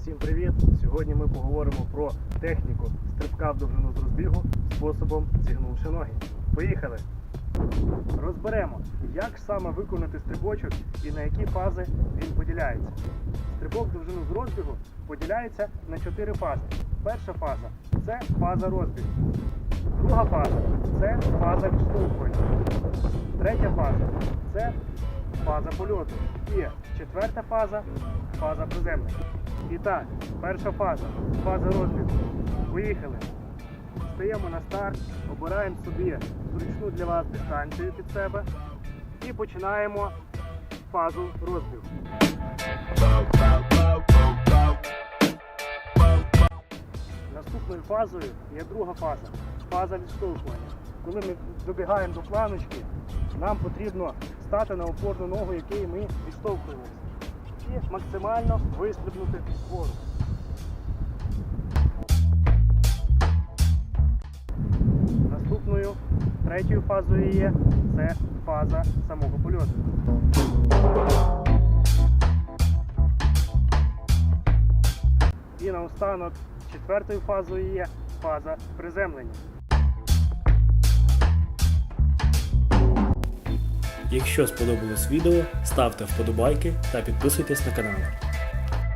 Всім привіт! Сьогодні ми поговоримо про техніку стрибка в довжину з розбігу способом зігнувши ноги. Поїхали! Розберемо, як саме виконати стрибочок і на які фази він поділяється. Стрибок в довжину з розбігу поділяється на чотири фази. Перша фаза це фаза розбігу. Друга фаза це фаза відштовхування. Третя фаза це фаза польоту. І четверта фаза фаза приземлення. І так, перша фаза фаза розбігу. Поїхали. Стаємо на старт, обираємо собі зручну для вас дистанцію під себе і починаємо фазу розбігу. Наступною фазою є друга фаза фаза відштовхування. Коли ми добігаємо до планочки, нам потрібно стати на опорну ногу, який ми відштовхуємося, і максимально вистрибнути вгору. Наступною третьою фазою є це фаза самого польоту. І наостанок четвертою фазою є фаза приземлення. Якщо сподобалось відео, ставте вподобайки та підписуйтесь на канал.